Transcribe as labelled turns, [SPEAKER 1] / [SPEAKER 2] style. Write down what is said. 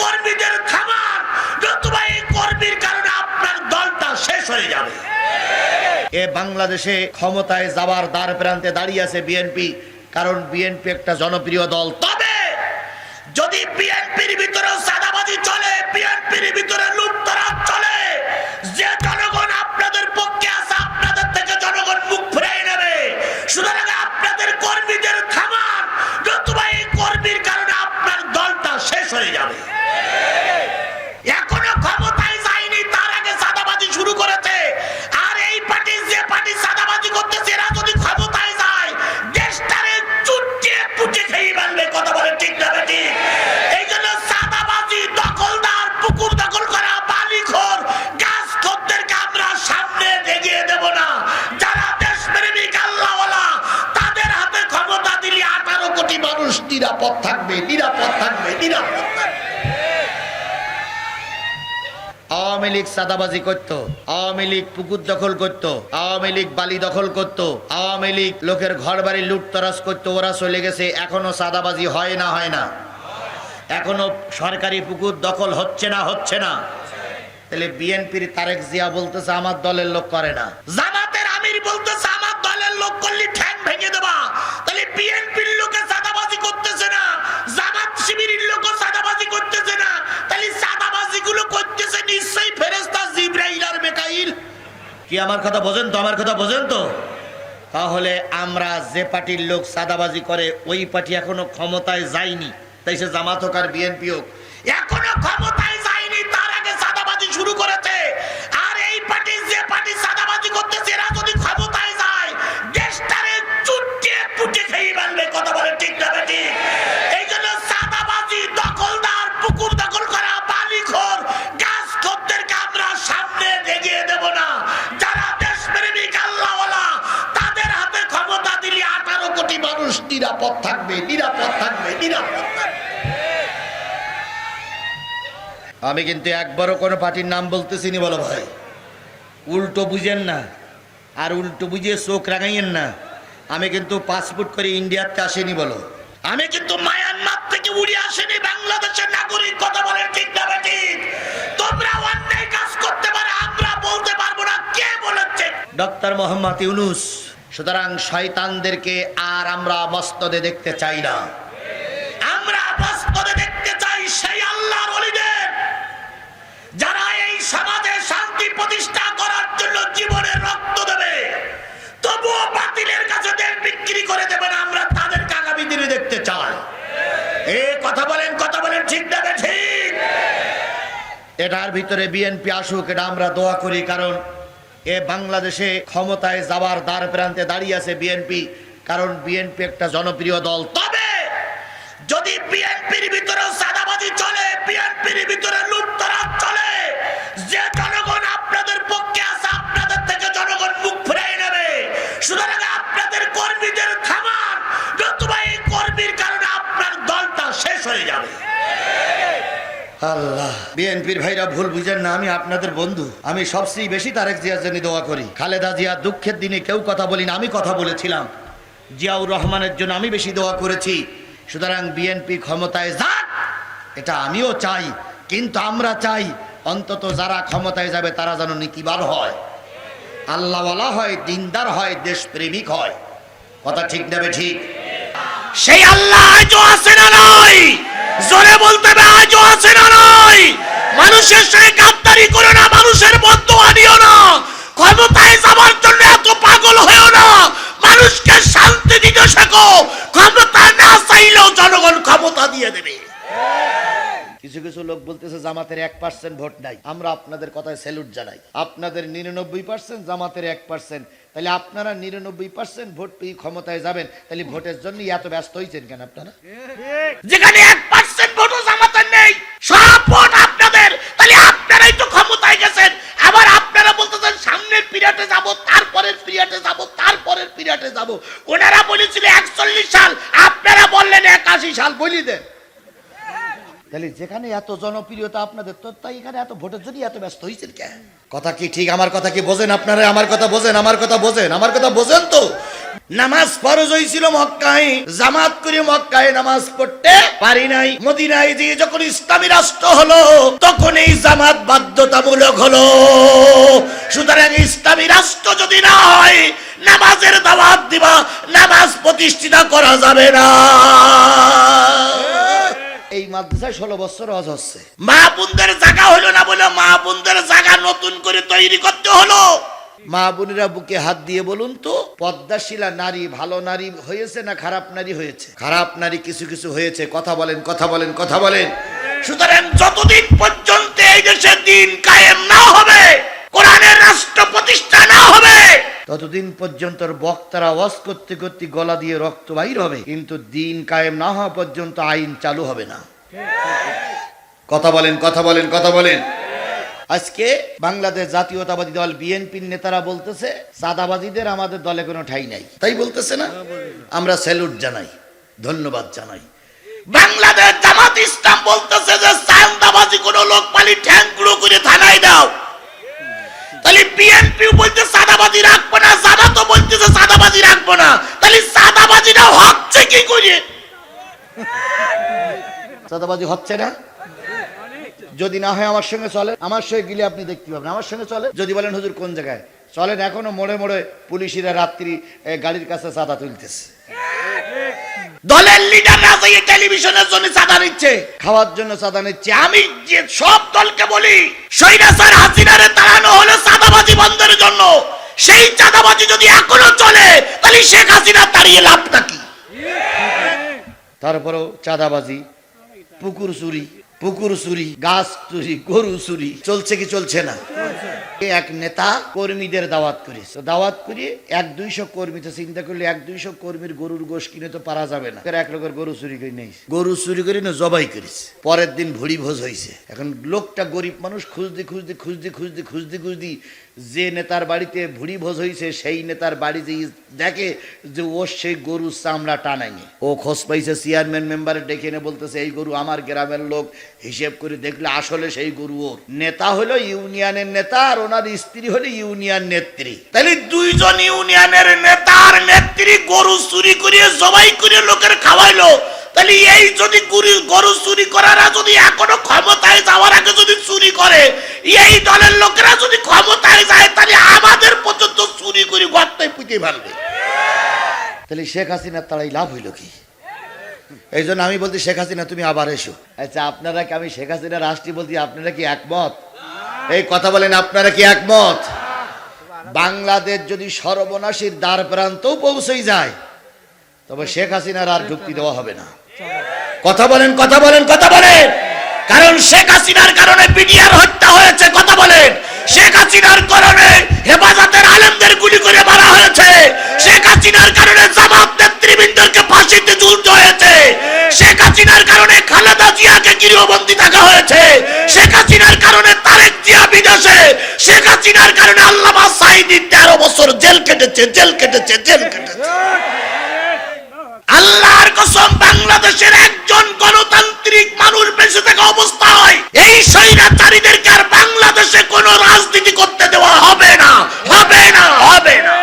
[SPEAKER 1] কর্মীদের থামান নতুবা এই কর্মীর কারণে আপনার দলটা শেষ হয়ে যাবে।
[SPEAKER 2] এ বাংলাদেশে ক্ষমতায় যাবার দ্বার প্রান্তে দাঁড়িয়ে আছে বিএনপি, কারণ বিএনপি একটা জনপ্রিয় দল।
[SPEAKER 1] তবে যদি বিএনপির
[SPEAKER 2] আওয়ামী লীগ সাদাবাজি করতো, আওয়ামী লীগ পুকুর দখল করতো, আওয়ামী লীগ বালি দখল করতো, আওয়ামী লীগ লোকের ঘর বাড়ি লুটতরাজ করতো, ওরা চলে গেছে, এখনও সাদাবাজি হয় না হয় না। এখনও সরকারি পুকুর দখল হচ্ছে না হচ্ছে না। তাহলে বিএনপির তারেক জিয়া বলতেছে, আমার দলের লোক করে না।
[SPEAKER 1] জামাতের আমির বলতেছে, আমার দলের লোক করলে ঠ্যাং ভেঙে দেবা।
[SPEAKER 2] কি আমার কথা বোঝেন তো? আমার কথা বোঝেন তো? তাহলে আমরা যে পার্টির লোক সাদাবাজি করে, ওই পার্টি এখনও ক্ষমতায় যায়নি। তাই সে জামাত হোক আর বিএনপি হোক,
[SPEAKER 1] এখনও ক্ষমতায় যায়নি, তার আগে সাদাবাজি শুরু করেছে। আর এই পার্টি যে পার্টি সাদাবাজি করতেছে, এরা যদি ক্ষমতায় যায়, দেশটারে চুটিয়ে পুটে খেয়ে ফেলবে, কথা বলে ঠিক না বেটি মানুষ নিরাপদ থাকবে নিরাপদ থাকবে, নিরাপদ
[SPEAKER 2] আমি কিন্তু একবারও কোনো পার্টির নাম বলতেছি নি বলো ভাই। উল্টো বুঝেন না, আর উল্টো বুঝিয়ে চোখ রাঙাইয়েন না। আমি কিন্তু পাসপোর্ট করে ইন্ডিয়াতে আসেনি, বলো।
[SPEAKER 1] আমি কিন্তু মায়ানমার থেকে উড়ে আসেনি, বাংলাদেশের নাগরিক, কথা বলেন ঠিক না ঠিক। তোমরা অন্যায় কাজ করতে পারে, আমরা বলতে পারব না, কে বলেছে?
[SPEAKER 2] ডক্টর মোহাম্মদ ইউনুস। সুতরাং শয়তানদেরকে আর আমরা মস্তদে দেখতে চাই না।
[SPEAKER 1] আমরা বাস্তবে দেখতে চাই সেই আল্লাহর ওলিদের যারা এই সমাজে শান্তি প্রতিষ্ঠা করার জন্য জীবনের রক্ত দেবে। তবুও বাতিলের কাছে দেশ বিক্রি করে দেবে না, আমরা তাদেরকে আগামী দিনে দেখতে চাই। এ কথা বলেন কথা বলেন, ঠিক না ঠিক?
[SPEAKER 2] এটার ভিতরে বিএনপি আসুক, এটা আমরা দোয়া করি, কারণ এ বাংলাদেশে ক্ষমতায় যাওয়ার দ্বার প্রান্তে দাঁড়িয়ে আছে বিএনপি। কারণ বিএনপি একটা জনপ্রিয় দল।
[SPEAKER 1] তবে যদি বিএনপির
[SPEAKER 2] আল্লাহ। বিএনপির ভাইরা ভুল বুঝেন না আমি আপনাদের বন্ধু। আমি সবচেয়ে বেশি তারেক জিয়ার জন্য দোয়া করি। খালেদা জিয়া দুঃখের দিনে কেউ কথা বলি না আমি কথা বলেছিলাম। জিয়াউর রহমানের জন্য আমি বেশি দোয়া করেছি। সুতরাং বিএনপি ক্ষমতায় যাক এটা আমিও চাই কিন্তু আমরা চাই অন্তত যারা ক্ষমতায় যাবে তারা যেন নীতিবার হয়। আল্লাহওয়ালা হয় দিনদার হয় দেশপ্রেমিক হয়। কথা ঠিক নেবে ঠিক?
[SPEAKER 1] সেই আল্লাহ আজও আছে না নয় জোরে বলতে হবে আজও আছে না নয় মানুষের সঙ্গে গাদ্দারি করো না মানুষের বন্ধু আনিও না। ক্ষমতায় যাবার জন্য এত পাগল হয়েও না। মানুষকে শান্তি দিতে শেখো ক্ষমতা না চাইলেও জনগণ ক্ষমতা দিয়ে দেবে।
[SPEAKER 2] কিছু কিছু লোক বলতেছে জামাতের এক পার্সেন্ট ভোট নাই। আমরা আপনাদের কথায় স্যালুট জানাই। আপনাদের নিরানব্বই পার্সেন্ট জামাতের এক পার্সেন্ট তাহলে আপনারা নিরানব্বই পার্সেন্ট ভোট পেয়ে ক্ষমতায় যাবেন। তাহলে ভোটের জন্য এত ব্যস্ত হয়েছেন কেন আপনারা?
[SPEAKER 1] যেখানে এক পার্সেন্ট ভোটও জামাতের নেই। সব ভোট আপনাদের। তাহলে আপনারাই তো ক্ষমতায় গেছেন। আবার আপনারা বলতেছেন সামনের পিরিয়ডে যাব তারপরের পিরিয়ডে যাব তারপরের পিরিয়ডে যাব। ওনারা বলেছিল একচল্লিশ সাল। আপনারা বললেন একাশি সাল। বলি দেন
[SPEAKER 2] তাহলে যেখানে এত জনপ্রিয়তা আপনাদের তো তাই এখানে এত ভোটের জন্য এত ব্যস্ত হয়েছেন কেন? কথা কি ঠিক? আমার কথা কি বোঝেন আপনারা? আমার কথা বোঝেন আমার কথা বোঝেন আমার কথা বোঝেন তো? নামাজ ফরজ হয়েছিল মক্কায় জামাত করে মক্কায় নামাজ পড়তে পারি নাই। মদিনায় দিয়ে যখন ইসলামী রাষ্ট্র হলো তখন এই জামাত বাধ্যতামূলক হলো। সুতরাং ইসলামী রাষ্ট্র যদি না হয় নামাজের দাওয়াত দিবা নামাজ প্রতিষ্ঠিত করা যাবে না। এই মাদ্রাসায় ষোলো বছর হজ হচ্ছে। মা বোনদের জায়গা হলো না বলে মা বোনদের জায়গা নতুন করে তৈরি করতে হলো। মা বোনেরা বুকে হাত দিয়ে বলুন তো, পদ্মাশীলা নারী ভালো নারী হয়েছে না খারাপ নারী হয়েছে? খারাপ নারী কিছু কিছু হয়েছে, কথা বলেন কথা বলেন কথা বলেন। সুতরাং যতদিন পর্যন্ত এই দেশে দিন কায়েম না হবে, কোরআনের রাষ্ট্র প্রতিষ্ঠা না হবে, ততদিন পর্যন্ত বক্তারা ওয়াজ করতে করতে গলা দিয়ে রক্ত বাইর হবে। কিন্তু দিন কায়েম না হওয়া পর্যন্ত আইন চালু হবে না। কথা বলেন কথা বলেন কথা বলেন। আজকে বাংলাদেশ জাতীয়তাবাদী দল বিএনপির নেতারা বলতেছে সাদাবাদীদের আমাদের দলে কোনো ঠাই নাই। তাই বলতেছে না? আমরা স্যালুট জানাই, ধন্যবাদ জানাই। বাংলাদেশ জামাত ইসলাম বলতেছে যে সান্দাবাজি কোনো লোক পালি ঠ্যাংগুলো করে থানায় দাও। তাহলে বিএনপি বলতে সাদাবাজি রাখব না। জামাতও বলতেছে সাদাবাজি রাখব না। তাহলে সাদাবাজিটা হচ্ছে কি করে? সাদাবাজি হচ্ছে না? যদি না হয় আমার সঙ্গে চলে। আমার সঙ্গে গেলে আপনি দেখতে পাবেন। আমার সঙ্গে চলে? যদি বলেন, হুজুর, কোন জায়গায়? চলেন, এখনও মোড়ে মোড়ে পুলিশিরা রাত্রি গাড়ির কাছে চাঁদা তুলতেছে। দলের টেলিভিশনের জন্য চাঁদা নিচ্ছে। খাওয়ার জন্য চাঁদা নিচ্ছে। আমি যে সব দলকে বলি হাসিনারে তাড়ানো হলো চাঁদাবাজি বন্ধের জন্য। সেই চাঁদাবাজি যদি এখনও চলে, তাহলে শেখ হাসিনা তাড়িয়ে লাভটা কি? তারপরেও চাঁদাবাজি, পুকুর চুরি পুকুর চুরি গাছ চুরি গরু চুরি চলছে কি চলছে না? এক নেতা কর্মীদের দাওয়াত করেছে। তো দাওয়াত করে এক দুইশো কর্মী তো চিন্তা করলে এক দুইশো কর্মীর গরুর গোশ কিনে তো পারা যাবে না। এক লোকের গরু চুরি করে নেই গরু চুরি করে না জবাই করেছে। পরের দিন ভুড়ি ভোজ হয়েছে। এখন লোকটা গরিব মানুষ খুঁজতে খুঁজতে খুঁজতে খুঁজতে খুঁজতে খুঁজতে যে নেতার বাড়িতে ভুড়ি ভোজ হয়েছে সেই নেতার বাড়ি যে দেখে যে ও সেই গরুর চামড়া টানাইনি ও খোঁজ পাইছে চেয়ারম্যান মেম্বারে ডেকে এনে বলতেছে এই গরু আমার গ্রামের লোক। হিসেব করে দেখলে আসলে সেই গরু ওর। নেতা হলো ইউনিয়নের নেতা। আর ওনার স্ত্রী হলো ইউনিয়ন নেত্রী। তাহলে দুইজন ইউনিয়নের নেতা আর নেত্রী গরু চুরি করিয়ে, জবাই করে লোকের খাওয়াইলো। তাহলে এই যদি গরু গরু চুরি করারা যদি এখনও ক্ষমতায় যাওয়ার আগে যদি চুরি করে, এই দলের লোকেরা যদি ক্ষমতায় যায়, তাহলে আমাদের পর্যন্ত চুরি করে গর্তায় পুঁতে ফেলবে। তাহলে শেখ হাসিনার তারাই লাভ হইল কি? এই জন্য আমি বলছি, শেখ হাসিনা, তুমি আবার এসো। আচ্ছা আপনারা কি, আমি শেখ হাসিনা রাষ্ট্রী বলছি, আপনারা কি একমত? এই কথা বলেন, আপনারা কি একমত? বাংলাদেশ যদি সর্বনাশীর দ্বার প্রান্তও পৌঁছেই যায়, তবে শেখ হাসিনার আর ঢুকতে দেওয়া হবে না। কথা বলেন কথা বলেন কথা বলেন। কারণ শেখ হাসিনার কারণে বিডিআর হত্যা হয়েছে, কথা বলেন। শেখ হাসিনার কারণে হেফাজতের আলেমদের গুলি করে মারা হয়েছে। শেখ হাসিনার কারণে জামাত নেতৃবৃন্দকে ফাঁসিতে ঝুলতে হয়েছে। শেখ হাসিনার কারণে খালেদা জিয়াকে গৃহবন্দী থাকা হয়েছে। শেখ হাসিনার কারণে তারেক জিয়া বিদেশে শেখ হাসিনার কারণে আল্লামা সাইদি তেরো বছর জেল কেটেছে জেল কেটেছে জেল কেটেছে। আল্লাহর কসম, বাংলাদেশের একজন গণতান্ত্রিক মানুষ বেঁচে থাকা অবস্থা হয়। এই সৈরাচারীদেরকে আর বাংলাদেশে কোনো রাজনীতি করতে দেওয়া হবে না হবে না হবে না।